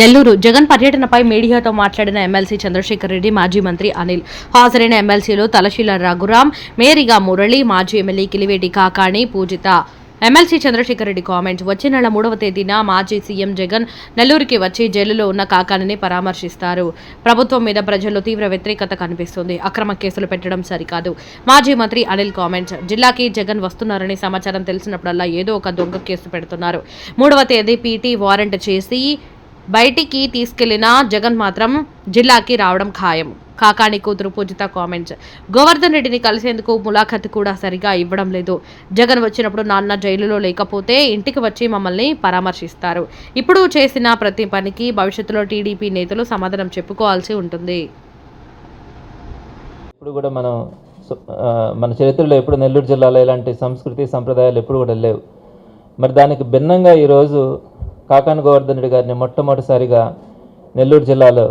నెల్లూరు జగన్ పర్యటనపై మీడియాతో మాట్లాడిన ఎమ్మెల్సీ చంద్రశేఖర్ రెడ్డి మాజీ మంత్రి అనిల్ హాజరైన ఎమ్మెల్సీలు తలశీల రఘురాం మేరిగా మురళి మాజీ MLA Kiliveti Kakani Poojitha. MLC Chandrasekhar Reddy comments వచ్చే నెల మూడవ తేదీన మాజీ సీఎం జగన్ నెల్లూరుకి వచ్చి జైలులో ఉన్న కాకాణిని పరామర్శిస్తారు. ప్రభుత్వం మీద ప్రజల్లో తీవ్ర వ్యతిరేకత కనిపిస్తుంది. అక్రమ కేసులు పెట్టడం సరికాదు. మాజీ మంత్రి అనిల్ కామెంట్స్ జిల్లాకి జగన్ వస్తున్నారని సమాచారం తెలిసినప్పుడల్లా ఏదో ఒక దొంగ కేసు పెడుతున్నారు. మూడవ తేదీ పీటీ వారెంట్ చేసి బయటికి తీసుకెళ్ళిన జగన్ మాత్రం జిల్లాకి రావడం ఖాయం. కాకాని కూతురు పూజిత కామెంట్స్. గోవర్ధన్ రెడ్డిని కలిసేందుకు ములాఖత్ కూడా సరిగా ఇవ్వడం లేదు. జగన్ వచ్చినప్పుడు నాన్న జైలులో లేకపోతే ఇంటికి వచ్చి మమ్మల్ని పరామర్శిస్తారు. ఇప్పుడు చేసిన ప్రతి పనికి భవిష్యత్తులో టీడీపీ నేతలు సమాధానం చెప్పుకోవాల్సి ఉంటుంది. ఇప్పుడు కూడా మనం మన చరిత్రలో ఎప్పుడు నెల్లూరు జిల్లాలో ఇలాంటి సంస్కృతి సంప్రదాయాలు ఎప్పుడు కూడా లేవు. మరి దానికి భిన్నంగా ఈరోజు కాకాని గోవర్ధన్ గారిని మొట్టమొదటిసారిగా నెల్లూరు జిల్లాలో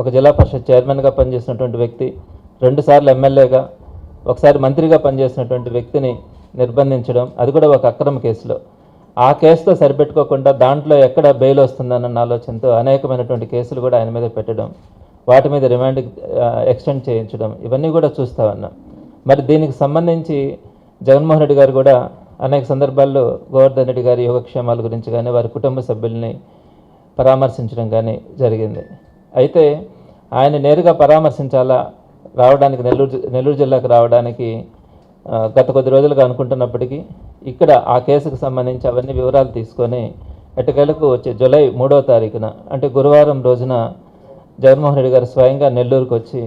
ఒక జిల్లా పరిషత్ చైర్మన్గా పనిచేసినటువంటి వ్యక్తి రెండుసార్లు ఎమ్మెల్యేగా ఒకసారి మంత్రిగా పనిచేసినటువంటి వ్యక్తిని నిర్బంధించడం అది కూడా ఒక అక్రమ కేసులో. ఆ కేసుతో సరిపెట్టుకోకుండా దాంట్లో ఎక్కడ బెయిల్ వస్తుందన్న ఆలోచనతో అనేకమైనటువంటి కేసులు కూడా ఆయన మీద పెట్టడం వాటి మీద రిమాండ్ ఎక్స్టెండ్ చేయించడం ఇవన్నీ కూడా చూస్తా ఉన్నాం. మరి దీనికి సంబంధించి జగన్మోహన్ రెడ్డి గారు కూడా అనేక సందర్భాల్లో గోవర్ధన్ రెడ్డి గారి యోగక్షేమాల గురించి కానీ వారి కుటుంబ సభ్యుల్ని పరామర్శించడం కానీ జరిగింది. అయితే ఆయన నేరుగా పరామర్శించాలా? రావడానికి నెల్లూరు జి- నెల్లూరు జిల్లాకు రావడానికి గత కొద్ది రోజులుగా అనుకుంటున్నప్పటికీ ఇక్కడ ఆ కేసుకు సంబంధించి అవన్నీ వివరాలు తీసుకొని ఎట్టకేలకు వచ్చే జూలై మూడవ తారీఖున అంటే గురువారం రోజున జగన్మోహన్ రెడ్డి గారు స్వయంగా నెల్లూరుకు వచ్చి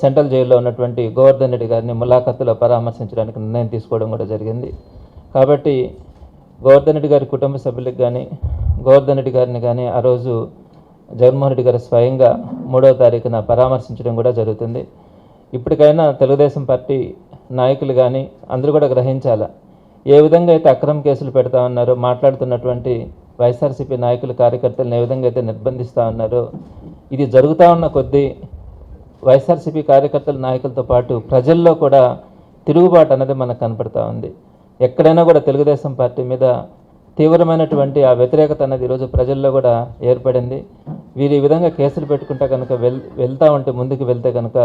సెంట్రల్ జైల్లో ఉన్నటువంటి గోవర్ధన్ రెడ్డి గారిని ములాఖతులో పరామర్శించడానికి నిర్ణయం తీసుకోవడం కూడా జరిగింది. కాబట్టి గోవర్ధన్ రెడ్డి గారి కుటుంబ సభ్యులకు కానీ గోవర్ధన్ రెడ్డి గారిని కానీ ఆ రోజు జగన్మోహన్ రెడ్డి గారు స్వయంగా మూడవ తారీఖున పరామర్శించడం కూడా జరుగుతుంది. ఇప్పటికైనా తెలుగుదేశం పార్టీ నాయకులు కానీ అందరూ కూడా గ్రహించాలా ఏ విధంగా అయితే అక్రమ కేసులు పెడతా ఉన్నారో మాట్లాడుతున్నటువంటి వైఎస్ఆర్సీపీ నాయకులు కార్యకర్తలను ఏ విధంగా అయితే నిర్బంధిస్తూ ఉన్నారో ఇది జరుగుతూ ఉన్న కొద్దీ వైఎస్ఆర్సీపీ కార్యకర్తల నాయకులతో పాటు ప్రజల్లో కూడా తిరుగుబాటు అనేది మనకు కనపడతా ఉంది. ఎక్కడైనా కూడా తెలుగుదేశం పార్టీ మీద తీవ్రమైనటువంటి ఆ వ్యతిరేకత అనేది ఈరోజు ప్రజల్లో కూడా ఏర్పడింది. వీరు ఈ విధంగా కేసులు పెట్టుకుంటే కనుక వెల్ వెళ్తా ఉంటే ముందుకు వెళ్తే కనుక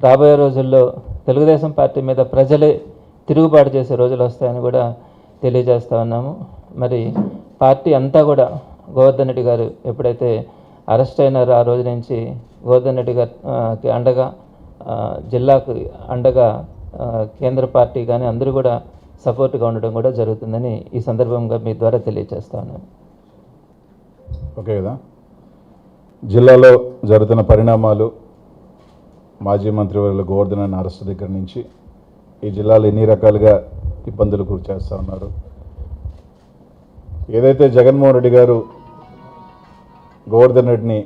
రాబోయే రోజుల్లో తెలుగుదేశం పార్టీ మీద ప్రజలే తిరుగుబాటు చేసే రోజులు వస్తాయని కూడా తెలియజేస్తా ఉన్నాము. మరి పార్టీ అంతా కూడా గోవర్ధన్ రెడ్డి గారు ఎప్పుడైతే అరెస్ట్ అయినారు ఆ రోజు నుంచి. గోవర్ధన్ రెడ్డి గారికి అండగా జిల్లాకు అండగా కేంద్ర పార్టీ కానీ అందరూ కూడా సపోర్ట్గా ఉండడం కూడా జరుగుతుందని ఈ సందర్భంగా మీ ద్వారా తెలియజేస్తాను. ఓకే కదా. జిల్లాలో జరుగుతున్న పరిణామాలు మాజీ మంత్రివర్యులు గోవర్ధన్ అరెస్ట్ దగ్గర నుంచి ఈ జిల్లాలో ఎన్ని రకాలుగా ఇబ్బందులు గురి చేస్తూ ఉన్నారు? ఏదైతే జగన్మోహన్ రెడ్డి గారు గోవర్ధన్ రెడ్డిని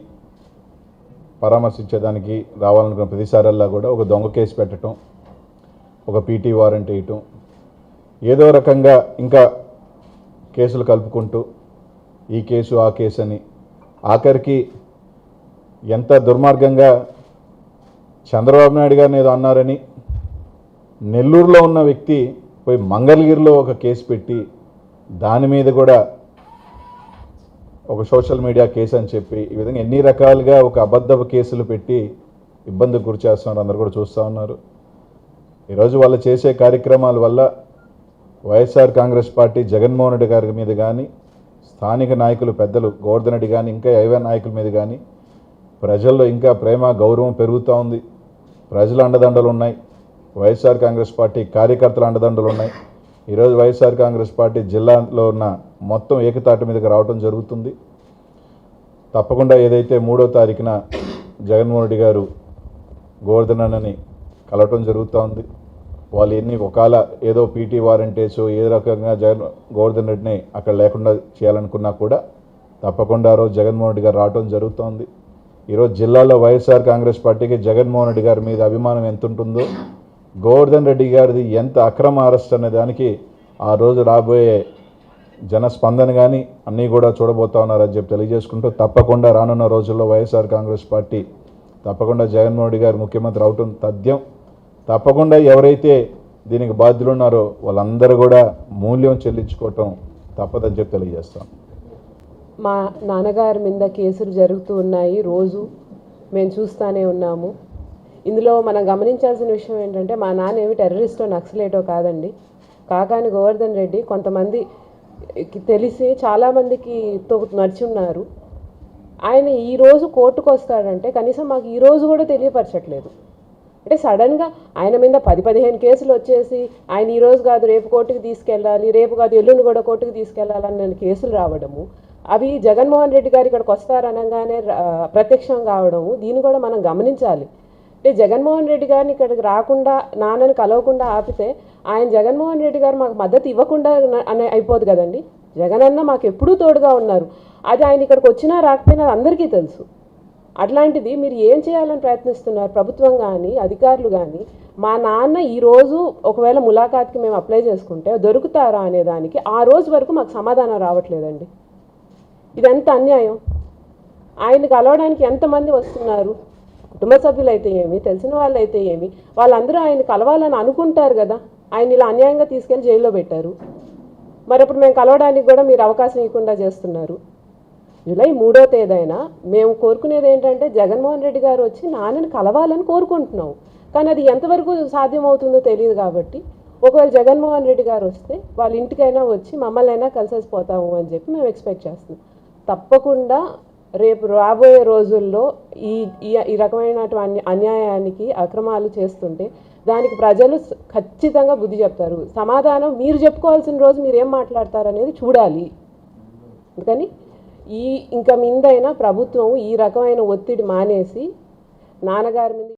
పరామర్శించేదానికి రావాలనుకున్న ప్రతిసారల్లా కూడా ఒక దొంగ కేసు పెట్టడం ఒక పీటీ వారెంట్ వేయటం ఏదో రకంగా ఇంకా కేసులు కలుపుకుంటూ ఈ కేసు ఆ కేసు అని ఆఖరికి ఎంత దుర్మార్గంగా చంద్రబాబు నాయుడు గారిని ఏదో అన్నారని నెల్లూరులో ఉన్న వ్యక్తి పోయి మంగళగిరిలో ఒక కేసు పెట్టి దాని మీద కూడా ఒక సోషల్ మీడియా కేసు అని చెప్పి ఈ విధంగా ఎన్ని రకాలుగా ఒక అబద్ధపు కేసులు పెట్టి ఇబ్బందికి గురి చేస్తున్నారు అందరు కూడా చూస్తూ ఉన్నారు. ఈరోజు వాళ్ళు చేసే కార్యక్రమాల వల్ల YSR Congress party Jaganmohan Reddy గారి మీద కానీ స్థానిక నాయకులు పెద్దలు గోవర్ధన్ రెడ్డి కానీ ఇంకా ఏవే నాయకుల మీద కానీ ప్రజల్లో ఇంకా ప్రేమ గౌరవం పెరుగుతూ ఉంది. ప్రజల అండదండలు ఉన్నాయి. వైఎస్ఆర్ కాంగ్రెస్ పార్టీ కార్యకర్తల అండదండలు ఉన్నాయి. ఈరోజు వైఎస్ఆర్ కాంగ్రెస్ పార్టీ జిల్లాలో ఉన్న మొత్తం ఏకతాటి మీదకి రావడం జరుగుతుంది. తప్పకుండా ఏదైతే మూడో తారీఖున జగన్మోహన్ రెడ్డి గారు గోవర్ధనని కలవటం జరుగుతూ ఉంది. వాళ్ళు ఎన్ని ఒకవేళ ఏదో పీటీ వారంటీస్ ఏ రకంగా జగన్ గోవర్ధన్ రెడ్డిని అక్కడ లేకుండా చేయాలనుకున్నా కూడా తప్పకుండా ఆ రోజు జగన్మోహన్ రెడ్డి గారు రావటం జరుగుతోంది ఈరోజు జిల్లాలో వైఎస్ఆర్ కాంగ్రెస్ పార్టీకి జగన్మోహన్ రెడ్డి గారి మీద అభిమానం ఎంత ఉంటుందో గోవర్ధన్ రెడ్డి గారిది ఎంత అక్రమ అరెస్ట్ అనే దానికి ఆ రోజు రాబోయే జనస్పందన కానీ అన్నీ కూడా చూడబోతా ఉన్నారని చెప్పి తెలియజేసుకుంటూ తప్పకుండా రానున్న రోజుల్లో వైఎస్ఆర్ కాంగ్రెస్ పార్టీ తప్పకుండా జగన్మోహన్ రెడ్డి గారు ముఖ్యమంత్రి అవటం తథ్యం. తప్పకుండా ఎవరైతే దీనికి బాధ్యులు ఉన్నారో వాళ్ళందరూ కూడా మూల్యం చెల్లించుకోవటం తప్పదని చెప్పి తెలియజేస్తాం. మా నాన్నగారి మీద కేసులు జరుగుతూ ఉన్నాయి. రోజు మేము చూస్తూనే ఉన్నాము. ఇందులో మనం గమనించాల్సిన విషయం ఏంటంటే మా నాన్న ఏమి టెర్రరిస్టో నక్సలేటో కాదండి. కాకాని గోవర్ధన్ రెడ్డి కొంతమందికి తెలిసి చాలామందికి తో నడిచి ఉన్నారు. ఆయన ఈ రోజు కోర్టుకు వస్తాడంటే కనీసం మాకు ఈరోజు కూడా తెలియపరచట్లేదు. అంటే సడన్గా ఆయన మీద పది పదిహేను కేసులు వచ్చేసి ఆయన ఈ రోజు కాదు రేపు కోర్టుకు తీసుకెళ్ళాలి రేపు కాదు ఎల్లుండి కూడా కోర్టుకు తీసుకెళ్ళాలన్న కేసులు రావడము అవి జగన్మోహన్ రెడ్డి గారు ఇక్కడికి వస్తారనగానే ప్రత్యక్షం కావడము దీన్ని కూడా మనం గమనించాలి. అంటే జగన్మోహన్ రెడ్డి గారిని ఇక్కడికి రాకుండా నాన్నని కలవకుండా ఆపితే ఆయన జగన్మోహన్ రెడ్డి గారు మాకు మద్దతు ఇవ్వకుండా అనే అయిపోదు కదండి. జగన్ అన్న మాకు ఎప్పుడూ తోడుగా ఉన్నారు. అది ఆయన ఇక్కడికి వచ్చినా రాకపోయినా అందరికీ తెలుసు. అట్లాంటిది మీరు ఏం చేయాలని ప్రయత్నిస్తున్నారు? ప్రభుత్వం కానీ అధికారులు కానీ మా నాన్న ఈరోజు ఒకవేళ ములాఖాత్కి మేము అప్లై చేసుకుంటే దొరుకుతారా అనే దానికి ఆ రోజు వరకు మాకు సమాధానం రావట్లేదండి. ఇదంత అన్యాయం? ఆయన కలవడానికి ఎంతమంది వస్తున్నారు? కుటుంబ సభ్యులు అయితే ఏమి తెలిసిన వాళ్ళైతే ఏమి వాళ్ళందరూ ఆయన కలవాలని అనుకుంటారు కదా. ఆయన ఇలా అన్యాయంగా తీసుకెళ్ళి జైల్లో పెట్టారు. మరి అప్పుడు మేము కలవడానికి కూడా మీరు అవకాశం ఇవ్వకుండా చేస్తున్నారు. జూలై మూడో తేదైనా మేము కోరుకునేది ఏంటంటే జగన్మోహన్ రెడ్డి గారు వచ్చి నాన్నని కలవాలని కోరుకుంటున్నాం. కానీ అది ఎంతవరకు సాధ్యమవుతుందో తెలియదు కాబట్టి ఒకవేళ జగన్మోహన్ రెడ్డి గారు వస్తే వాళ్ళ ఇంటికైనా వచ్చి మమ్మల్ని అయినా కలిసేసి పోతాము అని చెప్పి మేము ఎక్స్పెక్ట్ చేస్తున్నాం. తప్పకుండా రేపు రాబోయే రోజుల్లో ఈ ఈ- ఈ రకమైనటువంటి అన్యాయానికి అక్రమాలు చేస్తుంటే దానికి ప్రజలు ఖచ్చితంగా బుద్ధి చెప్తారు. సమాధానం మీరు చెప్పుకోవాల్సిన రోజు మీరు ఏం మాట్లాడతారు అనేది చూడాలి. అందుకని ఈ ఇంకా మిందైనా ప్రభుత్వం ఈ రకమైన ఒత్తిడి మానేసి నాన్నగారి మీద